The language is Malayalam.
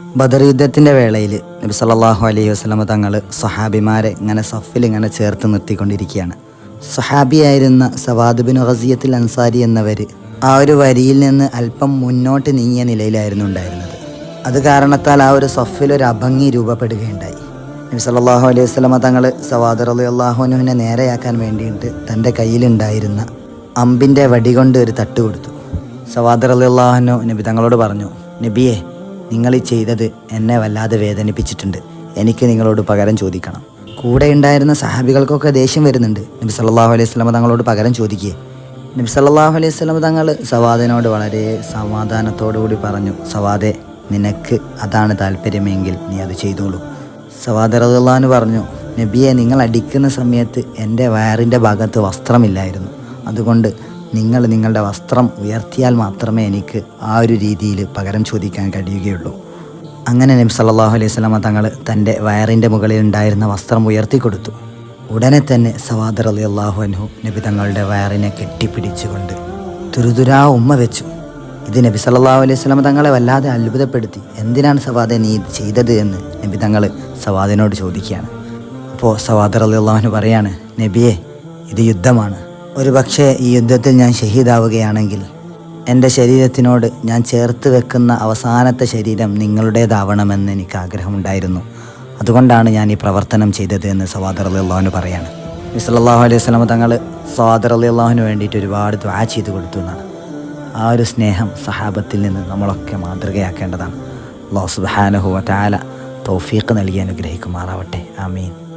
ബദർ യുദ്ധത്തിന്റെ വേളയിൽ നബി സല്ലാഹു അലൈഹി വസ്ലമ തങ്ങൾ സഹാബിമാരെ ഇങ്ങനെ സഫിൽ ഇങ്ങനെ ചേർത്ത് നിർത്തിക്കൊണ്ടിരിക്കുകയാണ്. സഹാബിയായിരുന്ന സവാദ് ബിൻ ഖസിയത്തിൽ അൻസാരി എന്നവർ ആ ഒരു വരിയിൽ നിന്ന് അല്പം മുന്നോട്ട് നീങ്ങിയ നിലയിലായിരുന്നു ഉണ്ടായിരുന്നത്. അത് കാരണത്താൽ ആ ഒരു സഫിൽ ഒരു അഭംഗി രൂപപ്പെടുകയുണ്ടായി. നബി സല്ലാഹു അലൈഹി വസ്ലമ തങ്ങൾ സവാദർ അലി അള്ളാഹുനുവിനെ നേരെയാക്കാൻ വേണ്ടിയിട്ട് തന്റെ കയ്യിലുണ്ടായിരുന്ന അമ്പിന്റെ വടികൊണ്ട് ഒരു തട്ട് കൊടുത്തു. സവാദ് അലി അള്ളാഹുനു നബി തങ്ങളോട് പറഞ്ഞു നബിയെ നിങ്ങൾ ഈ ചെയ്തത് എന്നെ വല്ലാതെ വേദനിപ്പിച്ചിട്ടുണ്ട്. എനിക്ക് നിങ്ങളോട് പകരം ചോദിക്കണം. കൂടെ ഉണ്ടായിരുന്ന സഹാബികൾക്കൊക്കെ ദേഷ്യം വരുന്നുണ്ട്. നബി സല്ലല്ലാഹു അലൈഹി സ്വലമ തങ്ങളോട് പകരം ചോദിക്കുക നബി സല്ലല്ലാഹു അലൈഹി സ്വലമ തങ്ങൾ സവാദിനോട് വളരെ സമാധാനത്തോടു കൂടി പറഞ്ഞു സവാദെ നിനക്ക് അതാണ് താല്പര്യമെങ്കിൽ നീ അത് ചെയ്തോളൂ. സവാദ് റഹ്ലാന്ന് പറഞ്ഞു നബിയെ നിങ്ങൾ അടിക്കുന്ന സമയത്ത് എന്റെ വയറിന്റെ ഭാഗത്ത് വസ്ത്രമില്ലായിരുന്നു. അതുകൊണ്ട് നിങ്ങൾ നിങ്ങളുടെ വസ്ത്രം ഉയർത്തിയാൽ മാത്രമേ എനിക്ക് ആ ഒരു രീതിയിൽ പകരം ചോദിക്കാൻ കഴിയുകയുള്ളൂ. അങ്ങനെ നബി സല്ലല്ലാഹു അലൈഹി സ്വലാമ തങ്ങൾ തന്റെ വയറിന്റെ മുകളിൽ ഉണ്ടായിരുന്ന വസ്ത്രം ഉയർത്തി കൊടുത്തു. ഉടനെ തന്നെ സവാദർ അലി അള്ളാഹു അൻഹു നബി തങ്ങളുടെ വയറിനെ കെട്ടിപ്പിടിച്ചുകൊണ്ട് തുരുതുരാ ഉമ്മ വെച്ചു. ഇത് നബി സല്ലല്ലാഹു അലൈഹി സ്വലമ തങ്ങളെ വല്ലാതെ അത്ഭുതപ്പെടുത്തി. എന്തിനാണ് സവാദെ നീ ഇത് ചെയ്തത് എന്ന് നബി തങ്ങൾ സവാദിനോട് ചോദിക്കുകയാണ്. അപ്പോൾ സവാദർ അലി അള്ളാഹുന് പറയാണ് നബിയെ ഇത് യുദ്ധമാണ്. ഒരു പക്ഷേ ഈ യുദ്ധത്തിൽ ഞാൻ ഷഹീദാവുകയാണെങ്കിൽ എന്റെ ശരീരത്തിനോട് ഞാൻ ചേർത്ത് വെക്കുന്ന അവസാനത്തെ ശരീരം നിങ്ങളുടേതാവണമെന്ന് എനിക്ക് ആഗ്രഹമുണ്ടായിരുന്നു അതുകൊണ്ടാണ് ഞാൻ ഈ പ്രവർത്തനം ചെയ്തത് എന്ന് സവാദർ അലി അള്ളാഹുന് പറയാണ്. മിസ്ലാഹു അലൈഹി സ്വലമ തങ്ങൾ സവാദർ അലി അള്ളാഹുന് വേണ്ടിയിട്ട് ഒരുപാട് ദ്വാ ചെയ്ത് കൊടുത്തു എന്നാണ്. ആ ഒരു സ്നേഹം സഹാബത്തിൽ നിന്ന് നമ്മളൊക്കെ മാതൃകയാക്കേണ്ടതാണ്. അള്ളാഹു സുബാനഹു താല തൗഫീഖ് നൽകി അനുഗ്രഹിക്കുമാറാവട്ടെ. ആമീൻ.